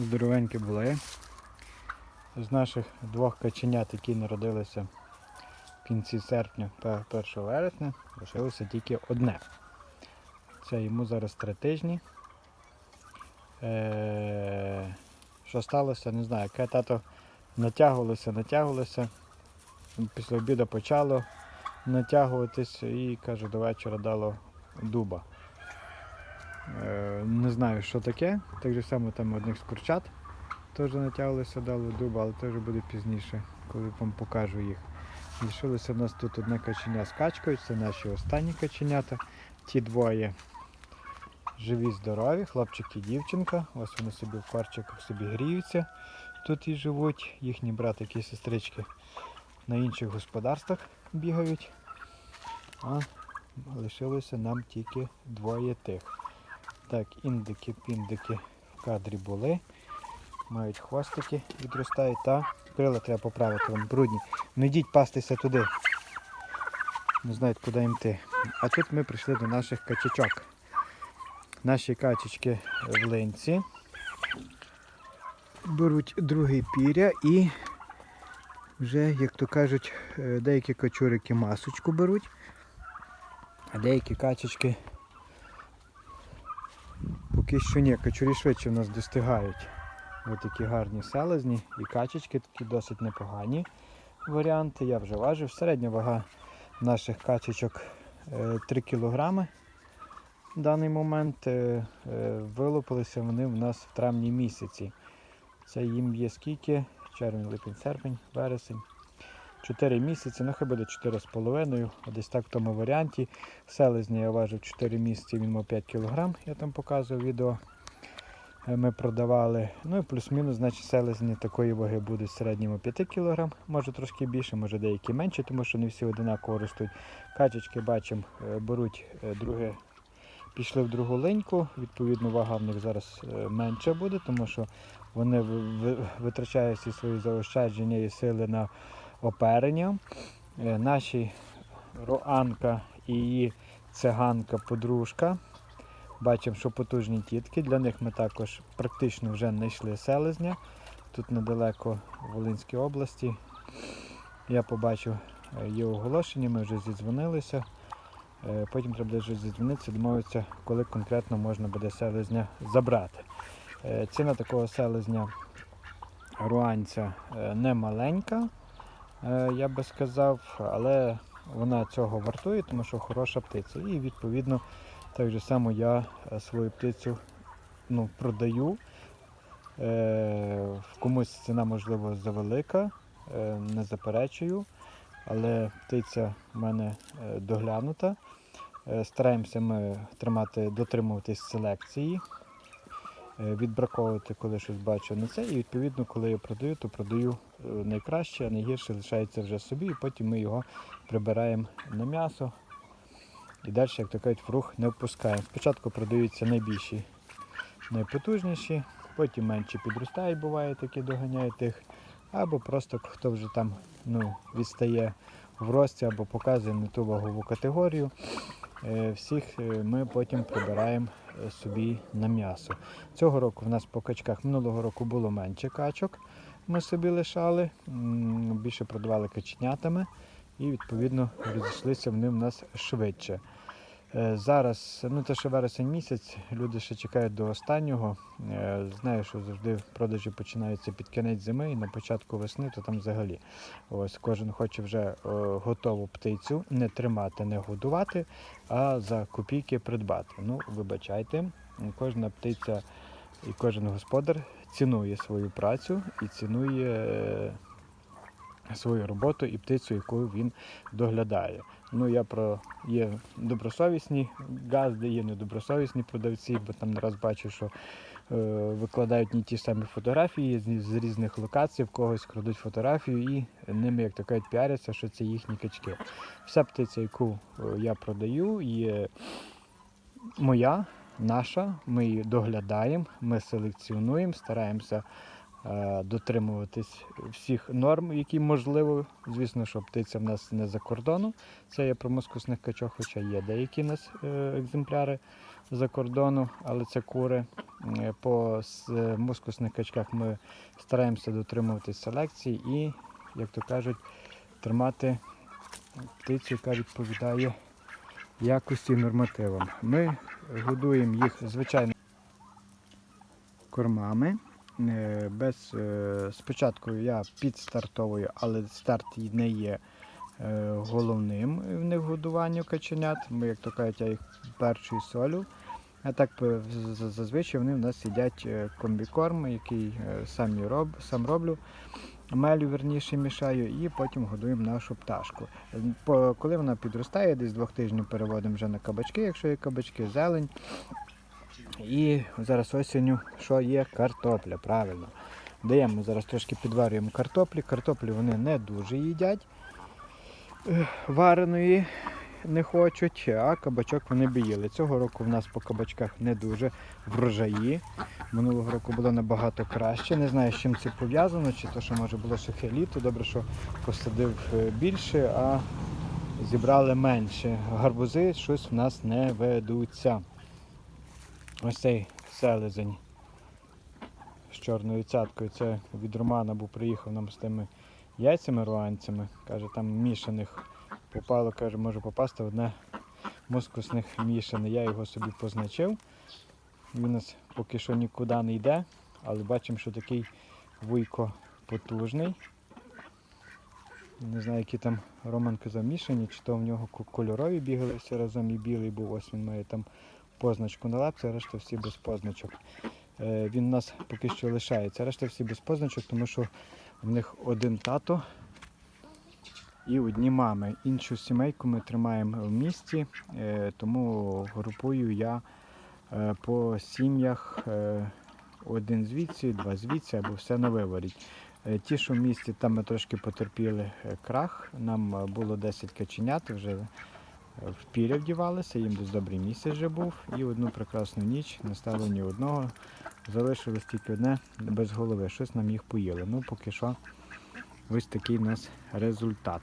здоровенькі були. З наших двох каченят, які народилися в кінці серпня, пе- 1 вересня, лишилося тільки одне. Це йому зараз три тижні. Е, що сталося, не знаю. Яке тато натягувалося, натягувалося. Після обіду почало натягуватись і каже, до вечора дало дуба. Е, не знаю, що таке. Так же само там одних з курчат теж натягувалися, дало дуба, але теж буде пізніше, коли вам покажу їх. Лишилося в нас тут одне каченя з качкою, це наші останні каченята. Ті двоє живі, здорові, хлопчик і дівчинка. Ось вони собі в парчиках собі гріються. Тут і живуть. Їхні братики і сестрички на інших господарствах бігають. А лишилося нам тільки двоє тих. Так, індики, піндики в кадрі були. Мають хвостики, відростають та крила треба поправити, вони брудні. Не йдіть пастися туди. Не знають, куди їм йти. А тут ми прийшли до наших качечок. Наші качечки в линці. Беруть друге піря і вже, як то кажуть, е, деякі качурики масочку беруть, а деякі качечки поки що ні, качурі швидше в нас достигають. Ось такі гарні селезні і качечки такі досить непогані варіанти. Я вже важив. Середня вага наших качечок е, 3 кг. В даний момент е, е, вилупилися вони в нас в травні місяці. Це їм є скільки? Червень, липень, серпень, вересень. 4 місяці, ну хай буде 4,5, десь так в тому варіанті. Селезня я важив 4 місяці, він мав 5 кг, я там показував відео. Е, Ми продавали. Ну і плюс-мінус, значить, селезні такої ваги буде в середньому 5 кг, може трошки більше, може деякі менше, тому що не всі одинаково ростуть. Качечки бачимо, е, беруть е, друге, пішли в другу линьку, відповідно, вага в них зараз менша буде, тому що вони ви- ви- витрачають всі свої заощадження і сили на оперення. Е, Наші Роанка і її циганка подружка. Бачимо, що потужні тітки. Для них ми також практично вже знайшли селезня. Тут недалеко в Волинській області. Я побачив е, є оголошення, ми вже зідзвонилися. Е, Потім треба вже зідзвонитися, домовитися, коли конкретно можна буде селезня забрати. Ціна такого селезня руанця не маленька, я би сказав, але вона цього вартує, тому що хороша птиця. І відповідно так же само я е, свою птицю ну, продаю. Е, комусь ціна можливо завелика, е, не заперечую, але птиця в мене е, доглянута. Е, Стараємося ми тримати, дотримуватись селекції, е, відбраковувати, коли щось бачу на це. І відповідно, коли я продаю, то продаю е, найкраще, а найгірше лишається вже собі, і потім ми його прибираємо на м'ясо. І далі, як то кажуть, в рух не впускаємо. Спочатку продаються найбільші, найпотужніші, потім менші підростають, буває такі доганяють тих. Або просто хто вже там ну, відстає в рості або показує не ту вагову категорію. Е, Всіх е, ми потім прибираємо е, собі на м'ясо. Цього року в нас по качках минулого року було менше качок. Ми собі лишали, більше продавали каченятами і відповідно розійшлися вони в нас швидше. Е, Зараз, ну те, що вересень місяць, люди ще чекають до останнього. Е, Знаю, що завжди продажі починаються під кінець зими і на початку весни, то там взагалі. Ось кожен хоче вже е, готову птицю не тримати, не годувати, а за копійки придбати. Ну, вибачайте, кожна птиця і кожен господар цінує свою працю і цінує свою роботу і птицю, яку він доглядає. Ну, я про є добросовісні газди, є недобросовісні продавці, бо там не раз бачу, що е, викладають не ті самі фотографії з, з різних локацій, в когось крадуть фотографію і ними, як то кажуть, піаряться, що це їхні качки. Вся птиця, яку е, я продаю, є моя, наша, ми її доглядаємо, ми селекціонуємо, стараємося дотримуватись всіх норм, які можливо. Звісно, що птиця в нас не за кордону. Це є про мускусних качок, хоча є деякі нас е, екземпляри за кордону, але це кури. Е, По е, мускусних качках ми стараємося дотримуватись селекції і, як то кажуть, тримати птицю, яка відповідає якості нормативам. Ми годуємо їх звичайно кормами. Е, Без, е, спочатку я підстартовую, але старт не є е, головним в них годуванню каченят. Ми, як то кажуть, я їх першою солю. А так зазвичай вони в нас їдять комбікорм, який самі роб, сам роблю. Мелю верніше мішаю і потім годуємо нашу пташку. Коли вона підростає, десь двох тижнів переводимо вже на кабачки, якщо є кабачки, зелень. І зараз осінню, що є картопля, правильно. Даємо зараз трошки підварюємо картоплі. Картоплі вони не дуже їдять. Е, Вареної не хочуть, а кабачок вони б їли. Цього року в нас по кабачках не дуже врожаї. Минулого року було набагато краще. Не знаю, з чим це пов'язано, чи то, що може було сухе літо. Добре, що посадив е, більше, а зібрали менше. Гарбузи щось в нас не ведуться. Ось цей селезень з чорною цяткою. Це від Романа був приїхав нам з тими яйцями руанцями. Каже, там мішаних попало, каже, може попасти одне мускусних мішане. Я його собі позначив. Він у нас поки що нікуди не йде, але бачимо, що такий вуйко потужний. Не знаю, які там Роман казав мішані, чи то в нього кольорові бігали всі разом і білий був, ось він має там позначку на лапці, а решта всі без позначок. Е, Він у нас поки що лишається. Решта всі без позначок, тому що в них один тато і одні мами. Іншу сімейку ми тримаємо в місті, е, тому групую я е, по сім'ях один звідси, два звідси або все на виворі. Ті, що в місті, там ми трошки потерпіли крах. Нам було 10 каченят, вже в піря вдівалися, їм десь добрий місяць вже був. І одну прекрасну ніч не стало ні одного. Залишилось тільки одне без голови. Щось нам їх поїли. Ну, поки що, ось такий у нас результат.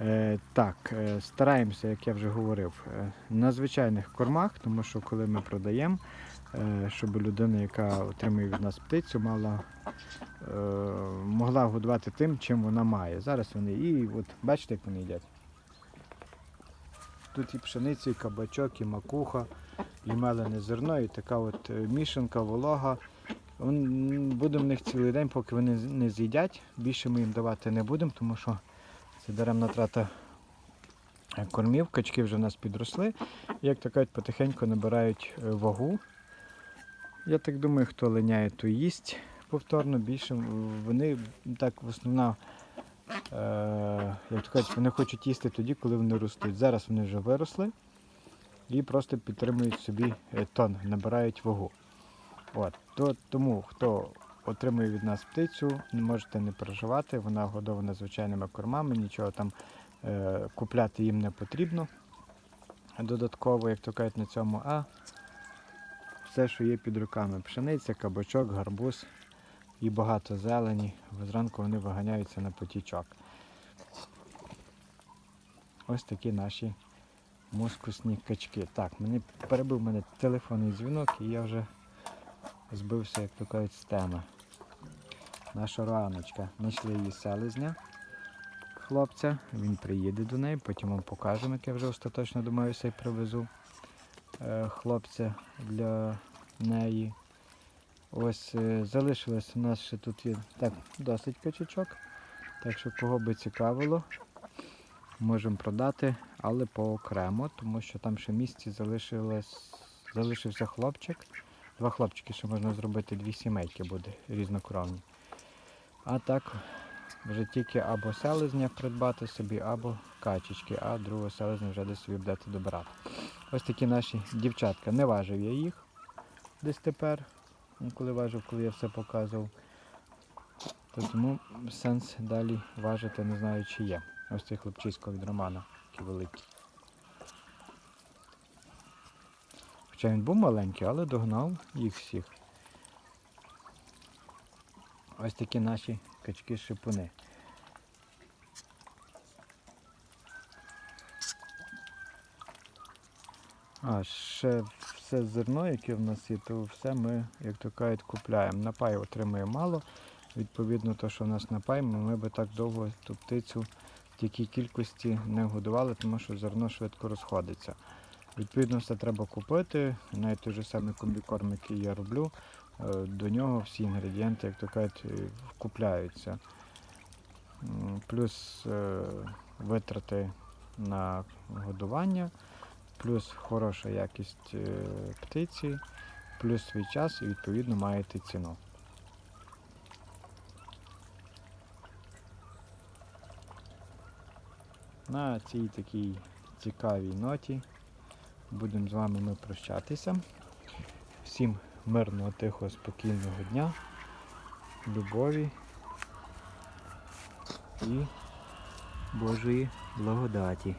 Е, так, е, стараємося, як я вже говорив, е, на звичайних кормах, тому що коли ми продаємо, е, щоб людина, яка отримує від нас птицю, мала, е, могла годувати тим, чим вона має. Зараз вони і от бачите, як вони їдять. Тут і пшениця, і кабачок, і макуха, і мелене зерно, і така от е, мішанка, волога. Будемо в них цілий день, поки вони не з'їдять. Більше ми їм давати не будемо, тому що це даремна трата е, кормів. Качки вже в нас підросли. Як то кажуть, потихеньку набирають е, вагу. Я так думаю, хто линяє, то їсть повторно. Більше вони так в основному як то кажуть, вони хочуть їсти тоді, коли вони ростуть. Зараз вони вже виросли і просто підтримують собі е, тон, набирають вагу. От. То, тому, хто отримує від нас птицю, не можете не переживати, вона годована звичайними кормами, нічого там е, купляти їм не потрібно. Додатково, як то кажуть, на цьому, а все, що є під руками. Пшениця, кабачок, гарбуз і багато зелені. Зранку вони виганяються на потічок. Ось такі наші мускусні качки. Так, мені перебив мене телефонний дзвінок і я вже збився, як то кажуть, з теми. Наша раночка. Знайшли її селезня хлопця. Він приїде до неї, потім вам покажемо, як я вже остаточно думаю, все привезу е, хлопця для неї. Ось е, залишилось у нас ще тут є так, досить качачок. Так що кого би цікавило, можемо продати, але поокремо, тому що там ще в місті залишилось, залишився хлопчик. Два хлопчики, ще можна зробити дві сімейки буде різнокровні. А так вже тільки або селезня придбати собі, або качечки, а другого селезня вже десь собі будете добирати. Ось такі наші дівчатка. Не важив я їх десь тепер, коли важив, коли я все показував. То тому сенс далі важити не знаю, чи є. Ось цей хлопчисько від Романа, такий великий. Хоча він був маленький, але догнав їх всіх. Ось такі наші качки-шипуни. А, ще все зерно, яке в нас є, то все ми, як то кажуть, купляємо. Напай отримує мало. Відповідно, то, що в нас напай, ми, би так довго ту птицю в такій кількості не годували, тому що зерно швидко розходиться. Відповідно, все треба купити. Навіть той же самий комбікорм, який я роблю, е, до нього всі інгредієнти, як то кажуть, е, вкупляються. М, Плюс е, витрати на годування, плюс хороша якість е, птиці, плюс свій час і відповідно маєте ціну. На цій такій цікавій ноті будемо з вами ми прощатися. Всім мирного, тихого, спокійного дня, любові і Божої благодаті.